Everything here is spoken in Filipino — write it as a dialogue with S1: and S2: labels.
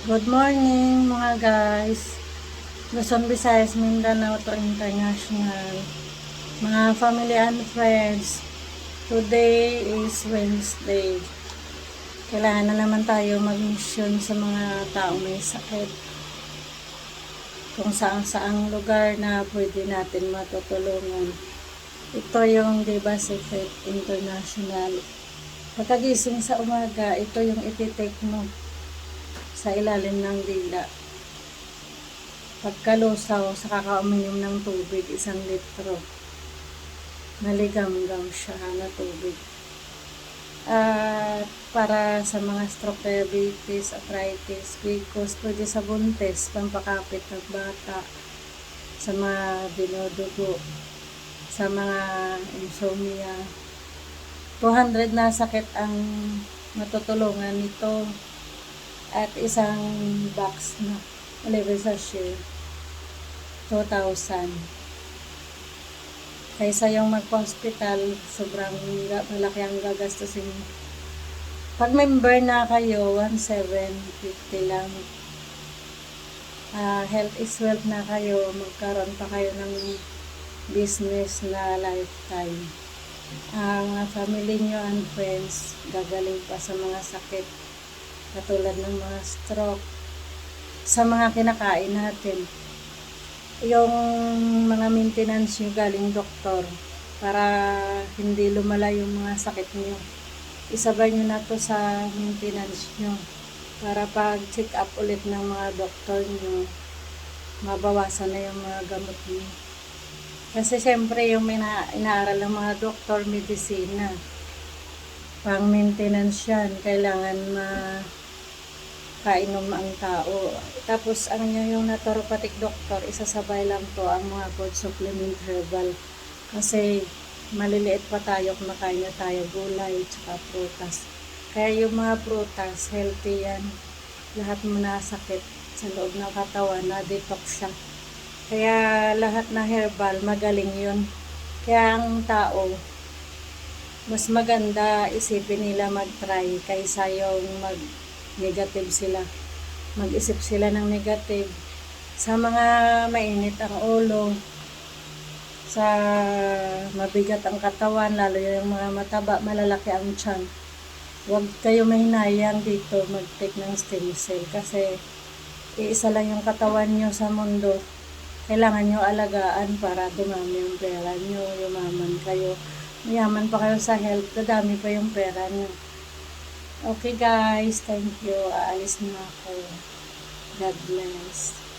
S1: Good morning mga guys. Luzon, Visayas, Mindanao to International. Mga family and friends. Today is Wednesday. Kailangan na naman tayo mag-mission sa mga taong may sakit. Kung saan saang lugar na pwede natin matutulungan. Ito yung Diba Secret International. Pagkagising sa umaga, ito yung ititake mo sa ilalim ng dila. Pagkalusaw sa kakauminom ng tubig, isang litro. Naligam-gam siya na tubig. At para sa mga stroke diabetes, arthritis, because pwede sa buntis, pampakapit ng bata, sa mga dinodugo, sa mga insomnia. 200 na sakit ang matutulungan nito at isang box na 11 sachet 2,000 kaysa yung magpa-hospital sobrang malaki ang gagastusin. Pag member na kayo 1,750 lang. Ah, health is wealth na kayo magkaroon pa kayo ng business na lifetime. Ang family nyo and friends gagaling pa sa mga sakit katulad ng mga stroke. Sa mga kinakain natin yung mga maintenance nyo galing doktor para hindi lumala yung mga sakit nyo isabay nyo na to sa maintenance nyo para pag check up ulit ng mga doktor nyo mabawasan na yung mga gamot nyo kasi siyempre yung ina inaaral ng mga doktor medisina pang maintenance yan kailangan ma kainom ang tao. Tapos, nyo yung naturopathic doctor, isasabay lang to ang mga food supplement herbal. Kasi, maliliit pa tayo, kumakain na tayo gulay, tsaka prutas. Kaya yung mga prutas, healthy yan. Lahat mo na sakit sa loob ng katawan, na detox siya. Kaya lahat na herbal, magaling yun. Kaya ang tao, mas maganda isipin nila mag-try kaysa yung mag negative sila. Mag-isip sila ng negative. Sa mga mainit ang ulo, sa mabigat ang katawan, lalo yung mga mataba, malalaki ang tiyan. Huwag kayo mahinayang dito mag-take ng stem cell kasi iisa lang yung katawan nyo sa mundo. Kailangan nyo alagaan para dumami yung pera nyo, yumaman kayo. Mayaman pa kayo sa health, dadami pa yung pera nyo. Okay guys, thank you. Aalis na ako. God bless.